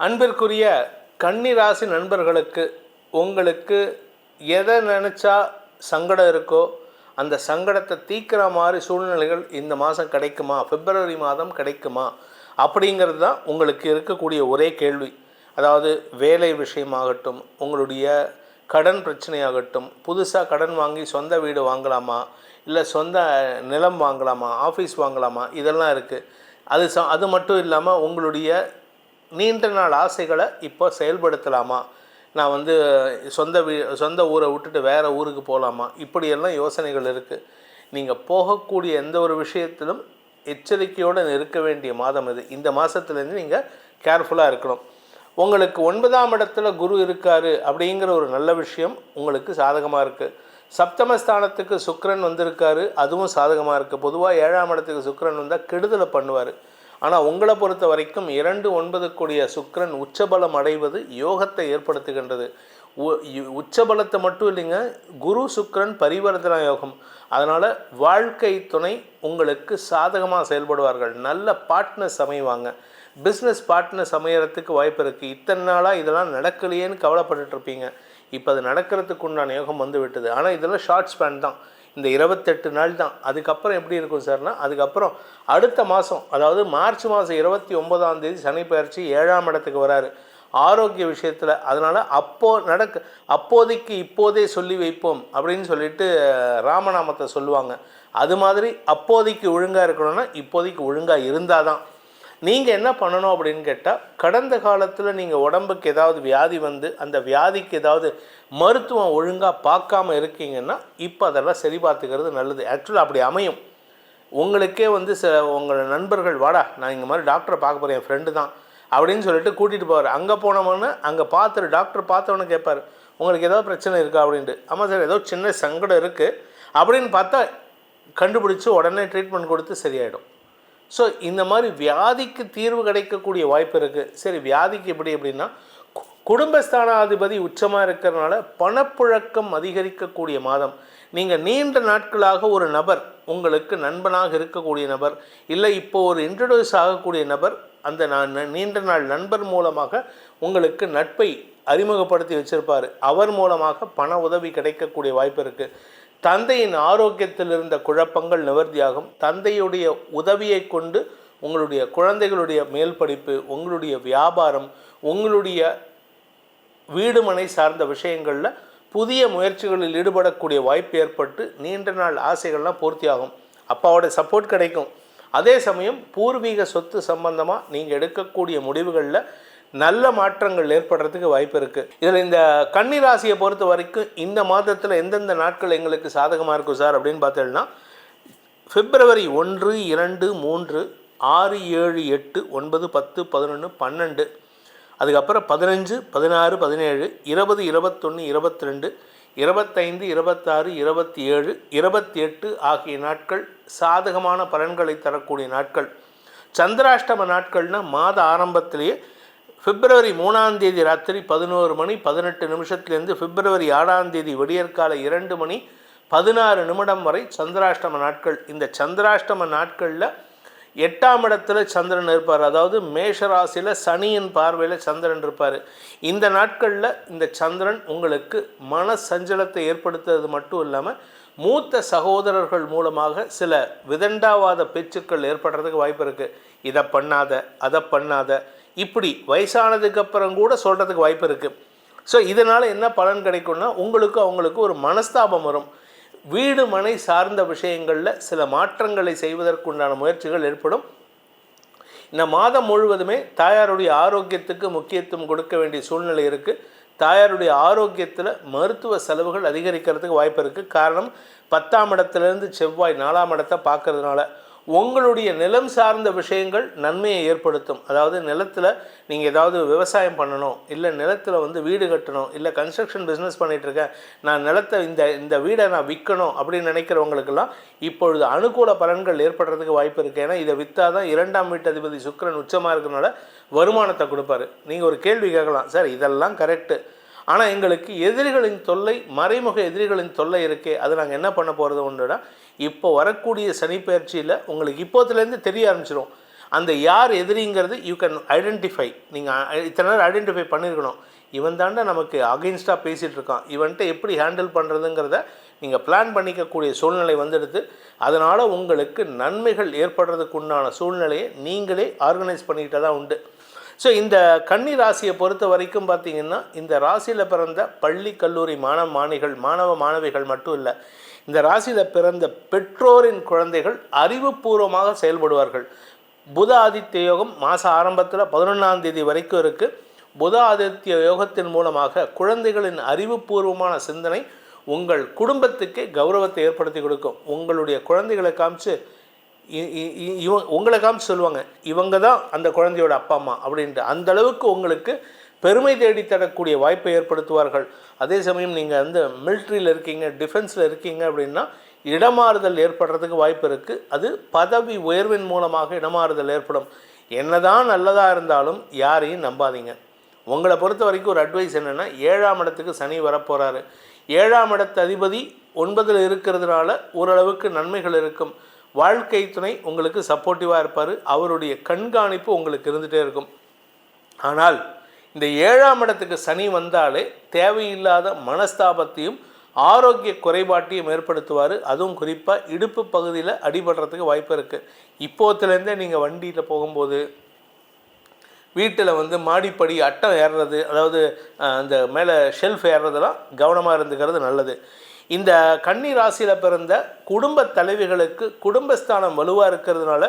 அன்பிற்குரிய கன்னிராசி நண்பர்களுக்கு உங்களுக்கு எதை நினச்சா சங்கடம் இருக்கோ அந்த சங்கடத்தை தீக்கிற மாதிரி சூழ்நிலைகள் இந்த மாதம் கிடைக்குமா? பிப்ரவரி மாதம் கிடைக்குமா? அப்படிங்கிறது தான் உங்களுக்கு இருக்கக்கூடிய ஒரே கேள்வி. அதாவது வேலை விஷயமாகட்டும் உங்களுடைய கடன் பிரச்சனையாகட்டும் புதுசாக கடன் வாங்கி சொந்த வீடு வாங்கலாமா? இல்லை சொந்த நிலம் வாங்கலாமா? ஆஃபீஸ் வாங்கலாமா? இதெல்லாம் இருக்குது அது ச அது மட்டும் இல்லாமல் உங்களுடைய நீண்ட நாள் ஆசைகளை இப்போ செயல்படுத்தலாமா? நான் வந்து சொந்த வீ சொந்த ஊரை விட்டுட்டு வேறு ஊருக்கு போகலாமா இப்படியெல்லாம் யோசனைகள் இருக்குது நீங்கள் போகக்கூடிய எந்த ஒரு விஷயத்திலும் எச்சரிக்கையோடு இருக்க வேண்டிய மாதம் இது. இந்த மாதத்துலேருந்து நீங்கள் கேர்ஃபுல்லாக இருக்கணும். உங்களுக்கு ஒன்பதாம் இடத்துல குரு இருக்காரு அப்படிங்கிற ஒரு நல்ல விஷயம் உங்களுக்கு சாதகமாக இருக்குது சப்தமஸ்தானத்துக்கு சுக்கரன் வந்திருக்காரு அதுவும் சாதகமாக இருக்குது பொதுவாக ஏழாம் இடத்துக்கு சுக்கரன் வந்தால் கெடுதலை பண்ணுவார். ஆனால் உங்களை பொறுத்த வரைக்கும் இரண்டு ஒன்பது கூடிய சுக்கிரன் உச்சபலம் அடைவது யோகத்தை ஏற்படுத்துகின்றது. உ- உச்சபலத்தை மட்டும் இல்லைங்க குரு சுக்கிரன் பரிவர்த்தனா யோகம். அதனால் வாழ்க்கை துணை உங்களுக்கு சாதகமாக செயல்படுவார்கள். நல்ல பார்ட்னர்ஸ் அமைவாங்க. பிஸ்னஸ் பார்ட்னர்ஸ் அமையறதுக்கு வாய்ப்பு இருக்குது இத்தனை நாளாக இதெல்லாம் நடக்கலையேன்னு கவலைப்பட்டுட்டு இருப்பீங்க. இப்போ அது நடக்கிறதுக்கு உண்டான யோகம் வந்து விட்டது. ஆனால் இதெல்லாம் ஷார்ட் ஸ்பேன் தான். இந்த இருபத்தெட்டு நாள் தான் அதுக்கப்புறம் எப்படி இருக்கும் சார்னா அதுக்கப்புறம் அடுத்த மாதம் அதாவது மார்ச் மாதம் இருபத்தி ஒன்பதாம் தேதி சனி பயிற்சி ஏழாம் இடத்துக்கு வராரு. ஆரோக்கிய விஷயத்தில் அதனால் அப்போ நடக்க அப்போதைக்கு இப்போதே சொல்லி வைப்போம் அப்படின்னு சொல்லிட்டு ராமநாமத்தை சொல்லுவாங்க. அது மாதிரி அப்போதைக்கு ஒழுங்காக இருக்கணும்னா இப்போதைக்கு ஒழுங்காக இருந்தால் தான் நீங்கள் என்ன பண்ணணும் அப்படின்னு கேட்டால் கடந்த காலத்தில் நீங்கள் உடம்புக்கு ஏதாவது வியாதி வந்து அந்த வியாதிக்கு ஏதாவது மருத்துவம் ஒழுங்காக பார்க்காம இருக்கீங்கன்னா இப்போ அதெல்லாம் சரி பார்த்துக்கிறது நல்லது. ஆக்சுவலாக அப்படி அமையும். உங்களுக்கே வந்து ச உங்களோட நண்பர்கள் வாடா நான் இந்த மாதிரி டாக்டரை பார்க்க போகிறேன் என் ஃப்ரெண்டு தான் அப்படின்னு சொல்லிட்டு கூட்டிகிட்டு போவார். அங்கே போனவொன்னே அங்கே பார்த்துரு டாக்டர் பார்த்தவொன்னே கேட்பார் உங்களுக்கு ஏதாவது பிரச்சனை இருக்கா? அப்படின்ட்டு. ஆமாம் சார் ஏதோ சின்ன சங்கடம் இருக்குது அப்படின்னு பார்த்தா கண்டுபிடிச்சி உடனே ட்ரீட்மெண்ட் கொடுத்து சரியாயிடும். ஸோ இந்த மாதிரி வியாதிக்கு தீர்வு கிடைக்கக்கூடிய வாய்ப்பு இருக்குது சரி வியாதிக்கு எப்படி அப்படின்னா கு- குடும்பஸ்தானாதிபதி உச்சமாக இருக்கிறதுனால பணப்புழக்கம் அதிகரிக்கக்கூடிய மாதம். நீங்கள் நீண்ட நாட்களாக ஒரு நபர் உங்களுக்கு நண்பனாக இருக்கக்கூடிய நபர் இல்லை இப்போ ஒரு இன்ட்ரடியூஸ் ஆகக்கூடிய நபர் அந்த நான் நீண்ட நாள் நண்பர் மூலமாக உங்களுக்கு நட்பை அறிமுகப்படுத்தி வச்சுருப்பார். அவர் மூலமாக பண உதவி கிடைக்கக்கூடிய வாய்ப்பு இருக்குது தந்தையின் ஆரோக்கியத்தில் இருந்த குழப்பங்கள் நிவர்த்தியாகும். தந்தையுடைய உதவியை கொண்டு உங்களுடைய குழந்தைகளுடைய மேல் படிப்பு உங்களுடைய வியாபாரம் உங்களுடைய வீடுமனை சார்ந்த விஷயங்களில் புதிய முயற்சிகளில் ஈடுபடக்கூடிய வாய்ப்பு ஏற்பட்டு நீண்ட நாள் ஆசைகள்லாம் பூர்த்தியாகும். அப்பாவோட சப்போர்ட் கிடைக்கும். அதே சமயம் பூர்வீக சொத்து சம்பந்தமாக நீங்கள் எடுக்கக்கூடிய முடிவுகளில் நல்ல மாற்றங்கள் ஏற்படுறதுக்கு வாய்ப்பு இருக்குது இதில் இந்த கன்னி ராசியை பொறுத்த வரைக்கும் இந்த மாதத்தில் எந்தெந்த நாட்கள் எங்களுக்கு சாதகமாக இருக்கும் சார் அப்படின்னு பார்த்தோன்னா பிப்ரவரி ஒன்று இரண்டு மூன்று ஆறு ஏழு எட்டு ஒன்பது பத்து பதினொன்று பன்னெண்டு அதுக்கப்புறம் பதினஞ்சு பதினாறு பதினேழு இருபது இருபத்தொன்று இருபத்தி ரெண்டு இருபத்தைந்து இருபத்தாறு இருபத்தி ஏழு இருபத்தி எட்டு ஆகிய நாட்கள் சாதகமான பலன்களை தரக்கூடிய நாட்கள். சந்திராஷ்டம நாட்கள்னால் மாத ஆரம்பத்திலேயே பிப்ரவரி மூணாம் தேதி ராத்திரி பதினோரு மணி பதினெட்டு நிமிஷத்துலேருந்து பிப்ரவரி ஆறாம் தேதி விடியற்கால இரண்டு மணி பதினாறு நிமிடம் வரை சந்திராஷ்டம நாட்கள். இந்த சந்திராஷ்டம நாட்களில் எட்டாம் இடத்துல சந்திரன் இருப்பார். அதாவது மேஷராசியில் சனியின் பார்வையில் சந்திரன் இருப்பார். இந்த நாட்களில் இந்த சந்திரன் உங்களுக்கு மன சஞ்சலத்தை ஏற்படுத்துறது மட்டும் இல்லாமல் மூத்த சகோதரர்கள் மூலமாக சில விதண்டாவாத பேச்சுக்கள் ஏற்படுறதுக்கு வாய்ப்பு இருக்குது இதை பண்ணாத அதை பண்ணாத இப்படி வயசானதுக்கு அப்புறம் கூட சொல்கிறதுக்கு வாய்ப்பு இருக்குது ஸோ இதனால் என்ன பலன் கிடைக்கும்னா உங்களுக்கு அவங்களுக்கு ஒரு மனஸ்தாபம் வரும். வீடு மனை சார்ந்த விஷயங்களில் சில மாற்றங்களை செய்வதற்குண்டான முயற்சிகள் ஏற்படும். இந்த மாதம் முழுவதுமே தாயாருடைய ஆரோக்கியத்துக்கு முக்கியத்துவம் கொடுக்க வேண்டிய சூழ்நிலை இருக்குது தாயாருடைய ஆரோக்கியத்தில் மருத்துவ செலவுகள் அதிகரிக்கிறதுக்கு வாய்ப்பு இருக்குது காரணம் பத்தாம் இடத்துலேருந்து செவ்வாய் நாலாம் இடத்தை பார்க்கறதுனால. உங்களுடைய நிலம் சார்ந்த விஷயங்கள் நன்மையை ஏற்படுத்தும். அதாவது நிலத்தில் நீங்கள் ஏதாவது விவசாயம் பண்ணணும் இல்லை நிலத்தில் வந்து வீடு கட்டணும் இல்லை கன்ஸ்ட்ரக்ஷன் பிஸ்னஸ் இருக்கேன் நான் நிலத்தை இந்த இந்த வீடை நான் விற்கணும் அப்படின்னு நினைக்கிறவங்களுக்கெல்லாம் இப்பொழுது அனுகூல பலன்கள் ஏற்படுறதுக்கு வாய்ப்பு இருக்குது ஏன்னா இதை விற்றா தான் இரண்டாம் வீட்டதிபதி சுக்கிரன் உச்சமாக இருக்கிறனால வருமானத்தை கொடுப்பாரு. நீங்கள் ஒரு கேள்வி கேட்கலாம் சார் இதெல்லாம் கரெக்டு ஆனால் எங்களுக்கு எதிரிகளின் தொல்லை மறைமுக எதிரிகளின் தொல்லை இருக்கே அது நாங்கள் என்ன பண்ண போகிறது ஒன்றுனா இப்போ வரக்கூடிய சனிப்பெயர்ச்சியில் உங்களுக்கு இப்போத்துலேருந்து தெரிய ஆரம்பிச்சிடும் அந்த யார் எதிரிங்கிறது யூ கேன் ஐடென்டிஃபை நீங்கள் இத்தனை நேரம் ஐடென்டிஃபை பண்ணியிருக்கணும் இவன் தாண்டா நமக்கு அகெயின்ஸ்டாக பேசிகிட்டு இருக்கான். இவன்ட்டு எப்படி ஹேண்டில் பண்ணுறதுங்கிறத நீங்கள் பிளான் பண்ணிக்கக்கூடிய சூழ்நிலை வந்துடுது. அதனால் உங்களுக்கு நன்மைகள் ஏற்படுறதுக்கு உண்டான சூழ்நிலையை நீங்களே ஆர்கனைஸ் பண்ணிக்கிட்டே தான் உண்டு. ஸோ இந்த கன்னி ராசியை பொறுத்த வரைக்கும் பார்த்தீங்கன்னா இந்த ராசியில் பிறந்த பள்ளி கல்லூரி மாணவ மாணிகள் மாணவ மாணவிகள் மட்டும் இல்லை இந்த ராசியில் பிறந்த பெற்றோரின் குழந்தைகள் அறிவுபூர்வமாக செயல்படுவார்கள். புத ஆதித்ய யோகம் மாத ஆரம்பத்தில் பதினொன்றாம் தேதி வரைக்கும் இருக்குது புத ஆதித்ய யோகத்தின் மூலமாக குழந்தைகளின் அறிவுபூர்வமான சிந்தனை உங்கள் குடும்பத்துக்கே கௌரவத்தை ஏற்படுத்தி கொடுக்கும். உங்களுடைய குழந்தைகளை காமிச்சு இவ உங்களை காமிச்சு சொல்லுவாங்க இவங்க தான் அந்த குழந்தையோட அப்பா அம்மா அப்படின்ட்டு அந்த அளவுக்கு உங்களுக்கு பெருமை தேடி தரக்கூடிய வாய்ப்பை ஏற்படுத்துவார்கள். அதே சமயம் நீங்கள் வந்து மிலிட்ரியில் இருக்கீங்க டிஃபென்ஸில் இருக்கீங்க அப்படின்னா இடமாறுதல் ஏற்படுறதுக்கு வாய்ப்பு இருக்குது அது பதவி உயர்வின் மூலமாக இடமாறுதல் ஏற்படும். என்னதான் நல்லதாக இருந்தாலும் யாரையும் நம்பாதீங்க. உங்களை பொறுத்த வரைக்கும் ஒரு அட்வைஸ் என்னென்னா ஏழாம் இடத்துக்கு சனி வரப்போகிறாரு ஏழாம் இடத்து அதிபதி ஒன்பதில் இருக்கிறதுனால ஓரளவுக்கு நன்மைகள் இருக்கும். வாழ்க்கை துணை உங்களுக்கு சப்போர்ட்டிவாக இருப்பார். அவருடைய கண்காணிப்பு உங்களுக்கு இருந்துகிட்டே இருக்கும். ஆனால் இந்த ஏழாம் இடத்துக்கு சனி வந்தாலே தேவையில்லாத மனஸ்தாபத்தையும் ஆரோக்கிய குறைபாட்டையும் ஏற்படுத்துவார். அதுவும் குறிப்பாக இடுப்பு பகுதியில் அடிபடுறதுக்கு வாய்ப்பு இருக்குது இப்போத்துலேருந்தே நீங்கள் வண்டியில் போகும்போது வீட்டில் வந்து மாடிப்படி அட்டம் ஏறுறது அதாவது அந்த மேலே ஷெல்ஃப் ஏறுறதெல்லாம் கவனமாக இருந்துக்கிறது நல்லது. இந்த கன்னி ராசியில் பிறந்த குடும்ப தலைவிகளுக்கு குடும்பஸ்தானம் வலுவாக இருக்கிறதுனால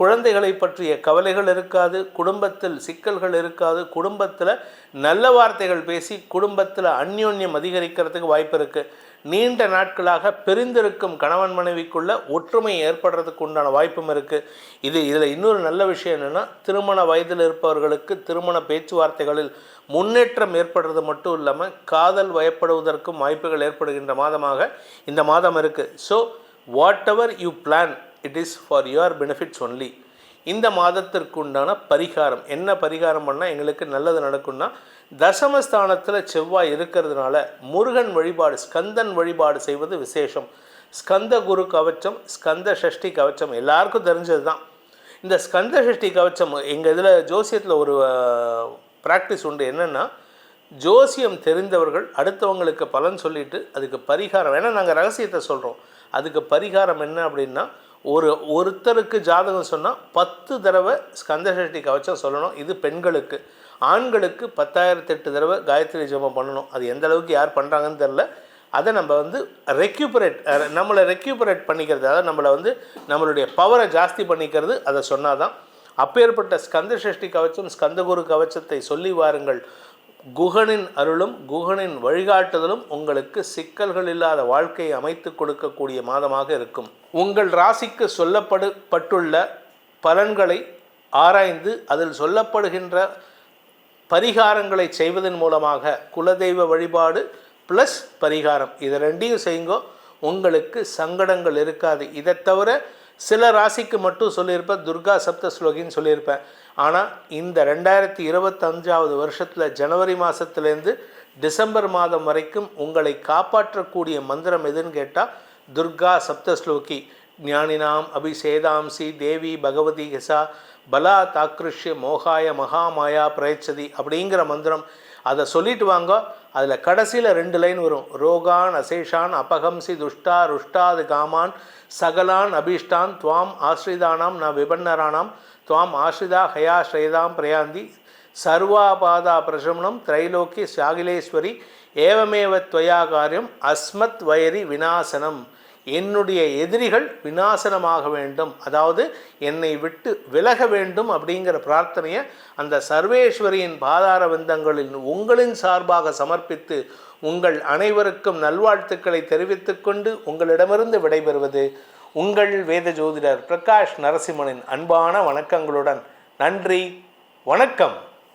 குழந்தைகளை பற்றிய கவலைகள் இருக்காது குடும்பத்தில் சிக்கல்கள் இருக்காது குடும்பத்தில் நல்ல வார்த்தைகள் பேசி குடும்பத்தில் அந்யோன்யம் அதிகரிக்கிறதுக்கு வாய்ப்பு இருக்குது நீண்ட நாட்களாக பிரிந்திருக்கும் கணவன் மனைவிக்குள்ள ஒற்றுமை ஏற்படுறதுக்கு உண்டான வாய்ப்பும் இருக்குது இது இதில் இன்னொரு நல்ல விஷயம் என்னென்னா திருமண வயதில் இருப்பவர்களுக்கு திருமண பேச்சுவார்த்தைகளில் முன்னேற்றம் ஏற்படுறது மட்டும் இல்லாமல் காதல் வயப்படுவதற்கும் வாய்ப்புகள் ஏற்படுகின்ற மாதமாக இந்த மாதம் இருக்குது so whatever you plan it is for your benefits only இந்த மாதத்திற்கு உண்டான பரிகாரம். என்ன பரிகாரம் பண்ணால் எங்களுக்கு நல்லது நடக்கும்னா தசமஸ்தானத்தில் செவ்வாய் இருக்கிறதுனால முருகன் வழிபாடு ஸ்கந்தன் வழிபாடு செய்வது விசேஷம். ஸ்கந்த குரு கவச்சம் ஸ்கந்த சஷ்டி கவச்சம் எல்லாருக்கும் தெரிஞ்சது தான் இந்த ஸ்கந்த சஷ்டி கவச்சம் எங்கள் இதில் ஜோசியத்தில் ஒரு ப்ராக்டிஸ் உண்டு. என்னென்னா ஜோசியம் தெரிந்தவர்கள் அடுத்தவங்களுக்கு பலன் சொல்லிட்டு அதுக்கு பரிகாரம். ஏன்னா நாங்கள் ரகசியத்தை சொல்கிறோம் அதுக்கு பரிகாரம் என்ன அப்படின்னா ஒரு ஒருத்தருக்கு ஜாதகம் சொன்னால் பத்து தடவை ஸ்கந்தசஷ்டி கவச்சம் சொல்லணும். இது பெண்களுக்கு. ஆண்களுக்கு பத்தாயிரத்தெட்டு தடவை காயத்ரி ஜெபம் பண்ணணும். அது எந்த அளவுக்கு யார் பண்ணுறாங்கன்னு தெரில அதை நம்ம வந்து ரெக்யூபரேட் நம்மளை ரெக்யூபரேட் பண்ணிக்கிறது. அதாவது நம்மளை வந்து நம்மளுடைய பவரை ஜாஸ்தி பண்ணிக்கிறது அதை சொன்னாதான். அப்பேற்பட்ட ஸ்கந்த சஷ்டி கவச்சம் ஸ்கந்தகுரு கவச்சத்தை சொல்லி வாருங்கள். குகனின் அருளும் குகனின் வழிகாட்டுதலும் உங்களுக்கு சிக்கல்கள் இல்லாத வாழ்க்கையை அமைத்து கொடுக்கக்கூடிய மாதமாக இருக்கும். உங்கள் ராசிக்கு சொல்லப்படு பட்டுள்ள பலன்களை ஆராய்ந்து அதில் சொல்லப்படுகின்ற பரிகாரங்களை செய்வதன் மூலமாக குலதெய்வ வழிபாடு ப்ளஸ் பரிகாரம். இது ரெண்டையும் செய்யுங்கோ. உங்களுக்கு சங்கடங்கள் இருக்காது. இதை தவிர சில ராசிக்கு மட்டும் சொல்லியிருப்பேன். துர்கா சப்த ஸ்லோகின்னு சொல்லியிருப்பேன். ஆனால் இந்த ரெண்டாயிரத்தி இருபத்தஞ்சாவது வருஷத்தில் ஜனவரி மாதத்துலேருந்து டிசம்பர் மாதம் வரைக்கும் உங்களை காப்பாற்றக்கூடிய மந்திரம் எதுன்னு கேட்டால் துர்கா சப்தஸ்லோகி. ஞானினாம் அபிசேதாம்சி தேவி பகவதி யசா. பலா தாக்ருஷ்ய மோகாய மகாமாயா பிரயச்சதி அப்படிங்கிற மந்திரம். அதை சொல்லிட்டு வாங்க. அதில் கடைசியில் ரெண்டு லைன் வரும். ரோகான் அசேஷான் அபகம்சி துஷ்டா ருஷ்டாது காமான். சகலான் அபீஷ்டான். துவாம் ஆஸ்ரிதானாம் ந விபன்னரானாம். துவாம் ஆஸ்ரிதா ஹயாஸ்ரேதாம் பிரயாந்தி. சர்வாபாதா பிரசமனம் திரைலோக்கி சாகிலேஸ்வரி. ஏவமேவ துவயா காரியம் அஸ்மத் வயரி வினாசனம் என்னுடைய எதிரிகள் விநாசனமாக வேண்டும். அதாவது என்னை விட்டு விலக வேண்டும் அப்படிங்கிற பிரார்த்தனையை அந்த சர்வேஸ்வரியின் பாதார விந்தங்களில் உங்களின் சார்பாக சமர்ப்பித்து உங்கள் அனைவருக்கும் நல்வாழ்த்துக்களை தெரிவித்துக்கொண்டு உங்களிடமிருந்து விடைபெறுவது உங்கள் வேத ஜோதிடர் பிரகாஷ் நரசிம்மனின் அன்பான வணக்கங்களுடன். நன்றி. வணக்கம்.